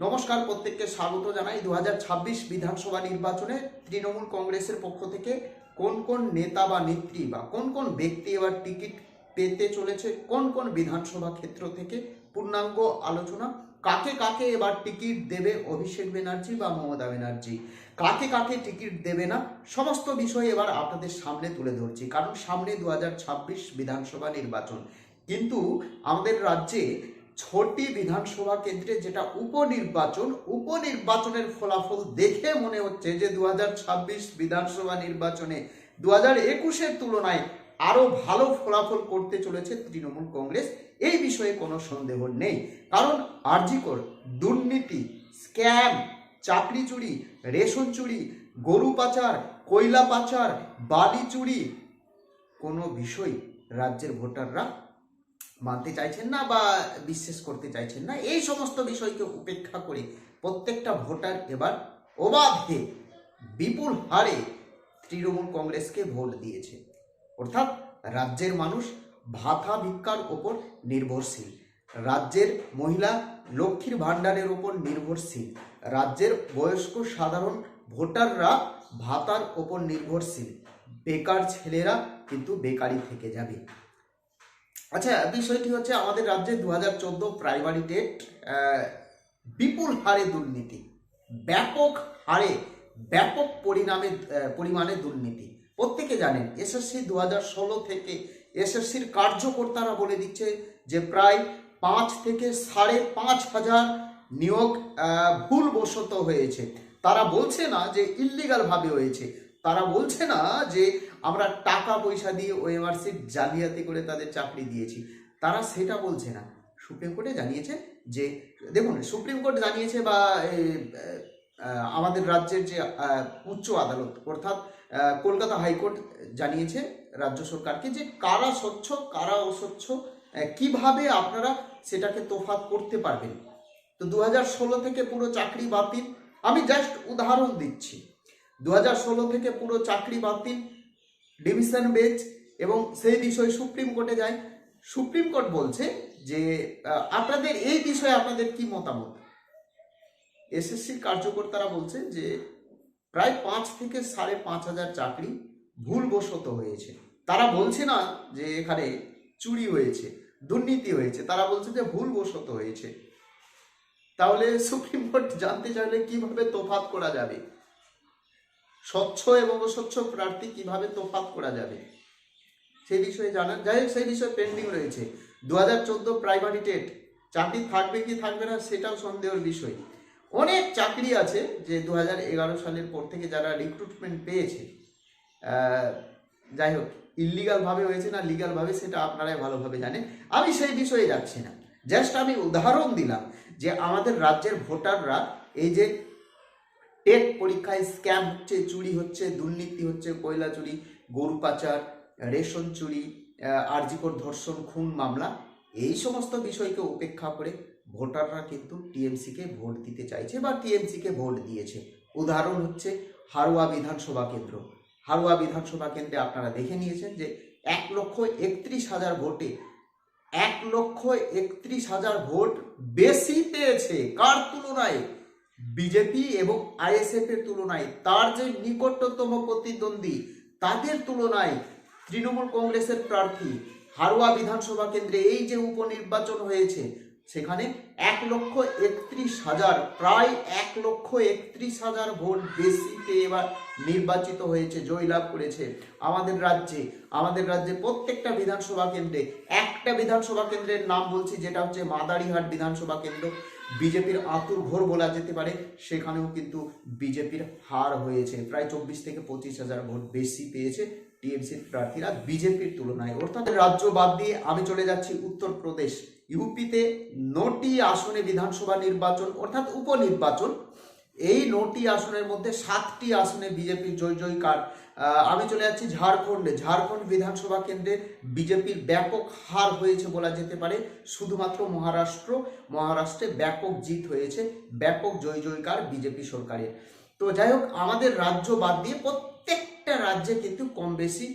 নমস্কার প্রত্যেককে স্বাগত জানাই। দু হাজার ছাব্বিশ বিধানসভা নির্বাচনে তৃণমূল কংগ্রেসের পক্ষ থেকে কোন কোন নেতা বা নেত্রী বা কোন কোন ব্যক্তি এবার টিকিট পেতে চলেছে? কোন কোন বিধানসভা ক্ষেত্র থেকে? পূর্ণাঙ্গ আলোচনা। কাকে কাকে এবার টিকিট দেবে অভিষেক ব্যানার্জি বা মমতা ব্যানার্জি? কাকে কাকে টিকিট দেবে না? সমস্ত বিষয় এবার আপনাদের সামনে তুলে ধরছি। কারণ সামনে দু হাজার ছাব্বিশ বিধানসভা নির্বাচন। কিন্তু আমাদের রাজ্যে ছটি বিধানসভা কেন্দ্রে যেটা উপনির্বাচন, উপনির্বাচনের ফলাফল দেখে মনে হচ্ছে যে দু হাজার ছাব্বিশ বিধানসভা নির্বাচনে দু হাজার একুশের তুলনায় আরও ভালো ফলাফল করতে চলেছে তৃণমূল কংগ্রেস। এই বিষয়ে কোনো সন্দেহ নেই। কারণ আরজিকর, দুর্নীতি, স্ক্যাম, চাকরি চুরি, রেশন চুরি, গরু পাচার, কয়লা পাচার, বালি চুরি, কোনো বিষয় রাজ্যের ভোটাররা মানতে চাইছেন না বা বিশ্বাস করতে চাইছেন না, এই সমস্ত বিষয়কে উপেক্ষা করে প্রত্যেকটা ভোটার এবার অবাধে, বিপুল হারে তৃণমূল কংগ্রেসকে ভোট দিয়েছে। অর্থাৎ রাজ্যের মানুষ ভাতা ভিক্ষার ওপর নির্ভরশীল। রাজ্যের মহিলা লক্ষ্মীর ভাণ্ডারের ওপর নির্ভরশীল। রাজ্যের বয়স্ক সাধারণ ভোটাররা ভাতার ওপর নির্ভরশীল। বেকার ছেলেরা কিন্তু বেকারি থেকে যাবে। আচ্ছা বিষয়টি হচ্ছে আমাদের রাজ্যে দু হাজার চোদ্দ প্রাইমারি বিপুল হারে দুর্নীতি, ব্যাপক হারে ব্যাপক পরিণামে পরিমাণে দুর্নীতি। প্রত্যেকে জানেন, এসএসসি দু হাজার ষোলো থেকে এসএসসির কার্যকর্তারা বলে দিচ্ছে যে প্রায় পাঁচ থেকে সাড়ে পাঁচ হাজার নিয়োগ ভুলবশত হয়েছে। তারা বলছে না যে ইল্লিগাল ভাবে হয়েছে। তারা বলছে না যে আমরা টাকা পয়সা দিয়ে ওএমআরসির জালিয়াতি করে তাদের চাকরি দিয়েছি। তারা সেটা বলছে না। সুপ্রিম কোর্টে জানিয়েছে যে, দেখুন, সুপ্রিম কোর্ট জানিয়েছে বা আমাদের রাজ্যের যে উচ্চ আদালত, অর্থাৎ কলকাতা হাইকোর্ট জানিয়েছে রাজ্য সরকারকে যে কারা স্বচ্ছ, কারা অস্বচ্ছ কীভাবে আপনারা সেটাকে তোফাত করতে পারবেন। তো দু ষোলো থেকে পুরো চাকরি বাতিল। আমি জাস্ট উদাহরণ দিচ্ছি। দু ষোলো থেকে পুরো চাকরি বাতিল। ডিভিশন বেঞ্চ এবং সেই বিষয় সুপ্রিম কোর্টে যায়। সুপ্রিম কোর্ট বলছে যে আপনাদের এই বিষয়ে আপনাদের কি মতামত? এসএসসির কার্যকর্তারা বলছে যে, প্রায় পাঁচ থেকে সাড়ে পাঁচ হাজার চাকরি ভুলবশত হয়েছে। তারা বলছে না যে এখানে চুরি হয়েছে, দুর্নীতি হয়েছে, তারা বলছে যে ভুলবশত হয়েছে। তাহলে সুপ্রিম কোর্ট জানতে চাইলে কীভাবে তোফাত করা যাবে? স্বচ্ছ এবং অস্বচ্ছ প্রার্থী কীভাবে তোফাত করা যাবে? সেই বিষয়ে জানার যাই হোক, সেই বিষয়ে পেন্ডিং রয়েছে। দু হাজার চোদ্দ প্রাইমারি টেট চাকরি থাকবে কি থাকবে না সেটাও সন্দেহের বিষয়। অনেক চাকরি আছে যে দু হাজার এগারো সালের পর থেকে যারা রিক্রুটমেন্ট পেয়েছে। যাই হোক ইলিগাল ভাবে হয়েছে না লিগাল ভাবে সেটা আপনারাই ভালোভাবে জানেন। আমি সেই বিষয়ে যাচ্ছি না। জাস্ট আমি উদাহরণ দিলাম যে আমাদের রাজ্যের ভোটাররা এই যে টেট পরীক্ষায় স্ক্যাম হচ্ছে, চুরি হচ্ছে, দুর্নীতি হচ্ছে, কয়লা চুরি, গরু পাচার, রেশন চুরি আরজিকর ধর্ষণ, খুন মামলা, এই সমস্ত বিষয়কে উপেক্ষা করে ভোটাররা কিন্তু টিএমসিকে ভোট দিতে চাইছে বা টিএমসিকে ভোট দিয়েছে। উদাহরণ হচ্ছে হারোয়া বিধানসভা কেন্দ্র। হারোয়া বিধানসভা কেন্দ্রে আপনারা দেখে নিয়েছেন যে এক লক্ষ একত্রিশ হাজার ভোটে, এক লক্ষ একত্রিশ হাজার ভোট বেশি পেয়েছে। কার তুলনায়? বিজেপি এবং আইএসএফ এর তুলনায় তার যে নিকটতম প্রতিদ্বন্দ্বী, তাদের তুলনায় তৃণমূল কংগ্রেসের প্রার্থী হারোয়া বিধানসভা কেন্দ্রে এই যে উপনির্বাচন হয়েছে, সেখানে এক লক্ষ একত্রিশ হাজার, প্রায় এক লক্ষ একত্রিশ হাজার ভোট বেশিতে এবার নির্বাচিত হয়েছে, জয়লাভ করেছে আমাদের রাজ্যে। আমাদের রাজ্যে প্রত্যেকটা বিধানসভা কেন্দ্রে, একটা বিধানসভা কেন্দ্রের নাম বলছি, যেটা হচ্ছে মাদারিহাট বিধানসভা কেন্দ্র। বিজেপির আতুর ঘোর বলা যেতে পারে, সেখানেও কিন্তু বিজেপির হার হয়েছে। প্রায় চব্বিশ থেকে পঁচিশ হাজার ভোট বেশি পেয়েছে টিএমসির প্রার্থীরা বিজেপির তুলনায়। অর্থাৎ রাজ্য বাদ দিয়ে আমি চলে যাচ্ছি উত্তরপ্রদেশ। ইউপিতে নটি আসনে বিধানসভা নির্বাচন, অর্থাৎ উপনির্বাচন। এই নটি আসনের মধ্যে সাতটি আসনে বিজেপির জয় জয়কার আমি চলে যাচ্ছি ঝাড়খণ্ডে। ঝাড়খণ্ড বিধানসভা কেন্দ্রে বিজেপির ব্যাপক হার হয়েছে বলা যেতে পারে। শুধুমাত্র মহারাষ্ট্র, মহারাষ্ট্রে ব্যাপক জিত হয়েছে, ব্যাপক জয় জয়কার বিজেপি সরকারের। তো যাই হোক, আমাদের রাজ্য বাদ দিয়ে প্রত্যেকটা রাজ্যে কিন্তু কম বেশি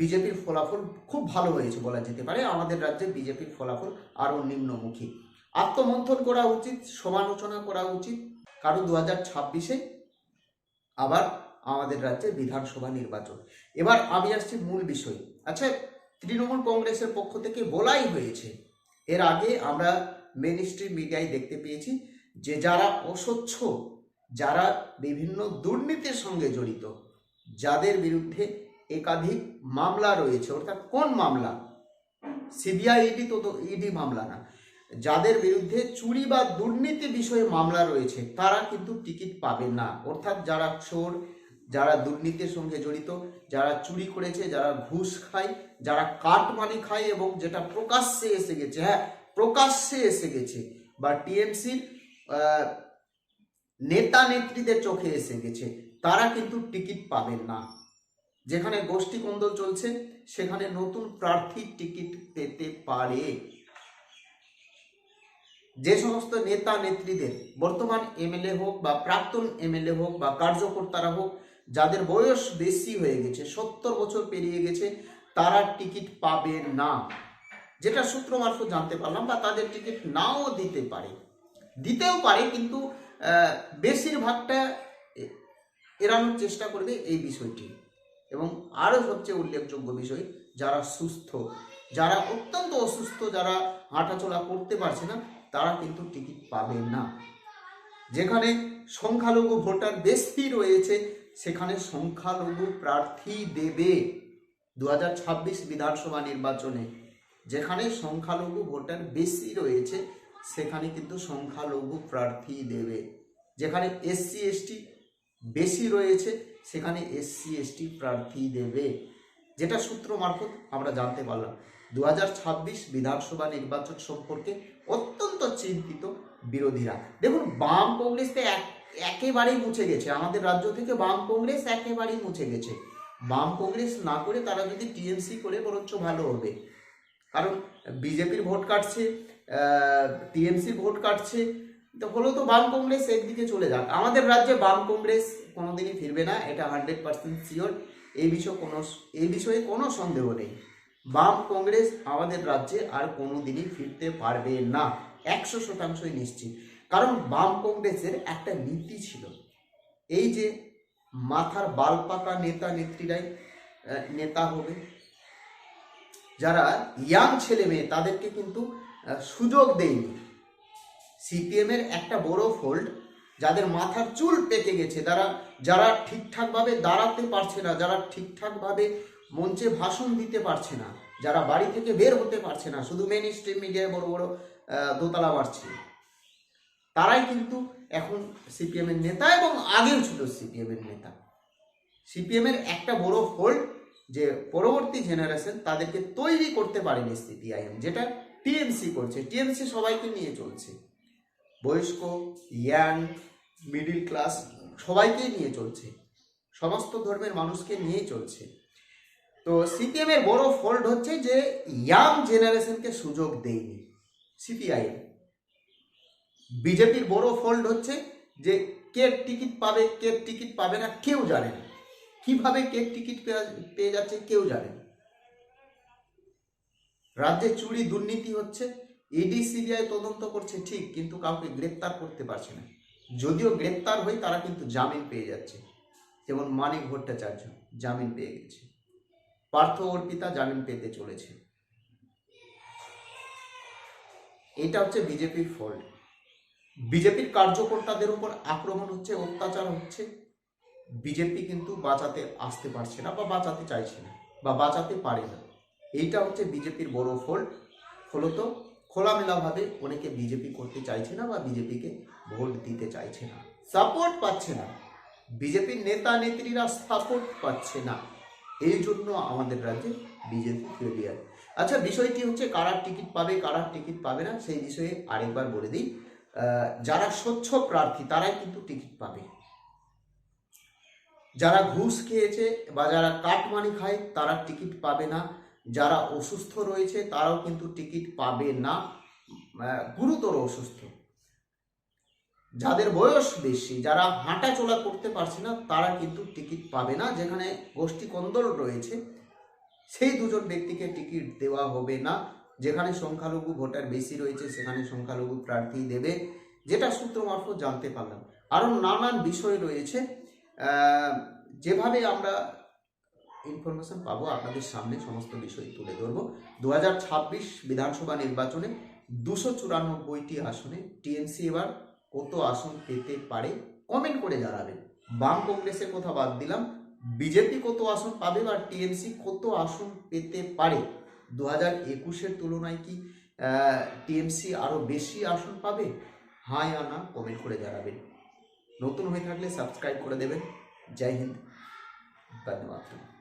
বিজেপির ফলাফল খুব ভালো হয়েছে বলা যেতে পারে। আমাদের রাজ্যে বিজেপির ফলাফল আরও নিম্নমুখী। আত্মমন্থন করা উচিত, সমালোচনা করা উচিত। কারণ দু হাজার ছাব্বিশে আবার আমাদের রাজ্যে বিধানসভা নির্বাচন। এবার আমি আসছি মূল বিষয়। আচ্ছা তৃণমূল কংগ্রেসের পক্ষ থেকে বলাই হয়েছে, এর আগে আমরা মেন স্ট্রিম মিডিয়ায় দেখতে পেয়েছি যে যারা অস্বচ্ছ, যারা বিভিন্ন দুর্নীতির সঙ্গে জড়িত, যাদের বিরুদ্ধে একাধিক মামলা রয়েছে, অর্থাৎ কোন মামলা? সিবিআই ইডি তো ইডি মামলা না। যাদের বিরুদ্ধে চুরি বা দুর্নীতি বিষয়ে মামলা রয়েছে, তারা কিন্তু টিকিট পাবে না। অর্থাৎ যারা চোর যারা দুর্নীতির সঙ্গে জড়িত, যারা চুরি করেছে, যারা ঘুষ খায়, যারা কাটমানি খায় এবং যেটা প্রকাশ্যে এসে গেছে হ্যাঁ প্রকাশ্যে এসে গেছে বা টিএমসির নেতা নেত্রীদের চোখে এসে গেছে, তারা কিন্তু টিকিট পাবেন না। যেখানে গোষ্ঠী কোন্দল চলছে, সেখানে নতুন প্রার্থী টিকিট পেতে পারে। যে সমস্ত নেতা নেত্রীদের, বর্তমান এমএলএ হোক বা প্রাক্তন এমএলএ হোক বা কার্যকর্তারা হোক যাদের বয়স বেশি হয়ে গেছে, সত্তর বছর পেরিয়ে গেছে, তারা টিকিট পাবে না। যেটা সূত্র মারফত জানতে পারলাম বা তাদের টিকিট নাও দিতে পারে। দিতেও পারে, কিন্তু বেশিরভাগটা এড়ানোর চেষ্টা করবে এই বিষয়টি। এবং আরও সবচেয়ে উল্লেখযোগ্য বিষয়, যারা সুস্থ, যারা অত্যন্ত অসুস্থ, যারা হাঁটাচলা করতে পারছে না, তারা কিন্তু টিকিট পাবে না। যেখানে সংখ্যালঘু ভোটার বেশি রয়েছে সেখানে সংখ্যালঘু প্রার্থী দেবে দু হাজার ছাব্বিশ বিধানসভা নির্বাচনে। যেখানে সংখ্যালঘু ভোটার বেশি রয়েছে, সেখানে কিন্তু সংখ্যালঘু প্রার্থী দেবে। যেখানে এসসি, এসটি বেশি রয়েছে, সেখানে এসসি, এসটি প্রার্থী দেবে। যেটা সূত্র মারফত আমরা জানতে পারলাম। দু হাজার ছাব্বিশ বিধানসভা নির্বাচন সম্পর্কে অত্যন্ত চিন্তিত বিরোধীরা। দেখুন, বাম কংগ্রেস এক একেবারেই মুছে গেছে। আমাদের রাজ্য থেকে বাম কংগ্রেস একেবারেই মুছে গেছে। বাম কংগ্রেস না করে তারা যদি টিএমসি করে, বরঞ্চ ভালো হবে। কারণ বিজেপির ভোট কাটছে টিএমসির ভোট কাটছে, তো হলেও তো বাম কংগ্রেস একদিকে চলে যাক। আমাদের রাজ্যে বাম কংগ্রেস কোনোদিনই ফিরবে না, এটা হান্ড্রেড পার্সেন্ট শিওর এই বিষয়ে কোনো, এই বিষয়ে কোনো সন্দেহ নেই। বাম কংগ্রেস আমাদের রাজ্যে আর কোনোদিনই ফিরতে পারবে না। একশো শতাংশই নিশ্চিত। কারণ বাম কংগ্রেসের একটা নীতি ছিল। এই যে মাথার বাল পাকা নেতা, নেত্রীরাই নেতা হবে। যারা ইয়াং ছেলে মেয়ে, তাদেরকে কিন্তু সুযোগ দেয়নি। সিপিএম এর একটা বড় ফোল্ড, যাদের মাথার চুল পেকে গেছে যারা যারা ঠিকঠাকভাবে দাঁড়াতে পারছে না, যারা ঠিকঠাকভাবে মঞ্চে ভাষণ দিতে পারছে না, যারা বাড়ি থেকে বের হতে পারছে না, শুধু মেন স্ট্রিম মিডিয়ায় বড় বড় দোতলা মারছে তারাই কিন্তু এখন সিপিএম এর নেতা এবং আগেও ছিল সিপিএম এর নেতা। সিপিএম এর একটা বড় ফোল্ড যে পরবর্তী জেনারেশন তাদেরকে তৈরি করতে পারেনি সিপিআইএম যেটা টিএমসি করছে। টিএমসি সবাইকে নিয়ে চলছে। বয়স্ক ইয়াং মিডিল ক্লাস সবাইকে নিয়ে চলছে। সমস্ত ধর্মের মানুষকে নিয়ে চলছে। তো সিপিএম এর বড় ফল্ট হচ্ছে যে ইয়াং জেনারেশনকে সুযোগ দেয়নি সিপিআইএম বিজেপির বড় ফল্ট হচ্ছে যে কে টিকিট পাবে, কে টিকিট পাবে না, কেউ জানে না। কীভাবে কে টিকিট পেয়ে- যাচ্ছে, কেউ জানে না। রাজ্যে চুরি দুর্নীতি হচ্ছে ইডি সিবিআই তদন্ত করছে ঠিক, কিন্তু কাউকে গ্রেপ্তার করতে পারছে না। যদিও গ্রেপ্তার হয় তারা কিন্তু জামিন পেয়ে যাচ্ছে, যেমন মানিক ভট্টাচার্য জামিন পেয়ে গেছে। পার্থ অর্পিতা জামিন পেতে চলেছে। এটা হচ্ছে বিজেপির ফল্ট বিজেপির কার্যকর্তাদের উপর আক্রমণ হচ্ছে, অত্যাচার হচ্ছে। বিজেপি কিন্তু বাঁচাতে আসতে পারছে না বা বাঁচাতে চাইছে না বা বাঁচাতে পারে না। এইটা হচ্ছে বিজেপির বড় ফল্ট। ফলত খোলামেলাভাবে অনেকে বিজেপি করতে চাইছে না বা বিজেপিকে ভোট দিতে চাইছে না। সাপোর্ট পাচ্ছে না। বিজেপির নেতা নেত্রীরা সাপোর্ট পাচ্ছে না। এই জন্য আমাদের রাজ্যে বিজেপি ফেলিয়ার। আচ্ছা বিষয়টি হচ্ছে কারা টিকিট পাবে, কারা টিকিট পাবে না, সেই বিষয়ে আরেকবার বলে দিই। যারা স্বচ্ছ প্রার্থী, তারাই কিন্তু টিকিট পাবে। যারা ঘুষ খেয়েছে বা যারা কাটমানি খায়, তারা টিকিট পাবে না। যারা অসুস্থ রয়েছে, তারাও কিন্তু টিকিট পাবে না। গুরুতর অসুস্থ। যাদের বয়স বেশি, যারা হাঁটা চলা করতে পারছে না, তারা কিন্তু টিকিট পাবে না। যেখানে গোষ্ঠী কন্দল রয়েছে, সেই দুজন ব্যক্তিকে টিকিট দেওয়া হবে না। যেখানে সংখ্যালঘু ভোটার বেশি রয়েছে, সেখানে সংখ্যালঘু প্রার্থী দেবে, যেটা সূত্র মারফত জানতে পারলাম। আরও নানান বিষয় রয়েছে। যেভাবে আমরা ইনফরমেশন পাবো আপনাদের সামনে, সমস্ত বিষয় তুলে ধরবো। দু হাজার ছাব্বিশ বিধানসভা নির্বাচনে দুশো চুরানব্বইটি আসনে টিএমসি এবার কত আসন পেতে পারে কমেন্ট করে জানাবেন। বাম কংগ্রেসের কথা বাদ দিলাম। বিজেপি কত আসন পাবে বা টিএমসি কত আসন পেতে পারে? দু হাজার একুশের তুলনায় কি টিএমসি আরও বেশি আসন পাবে? হাই আনা কমেন্ট করে জানাবেন। নতুন হয়ে থাকলে সাবস্ক্রাইব করে দেবেন। জয় হিন্দ। ধন্যবাদ।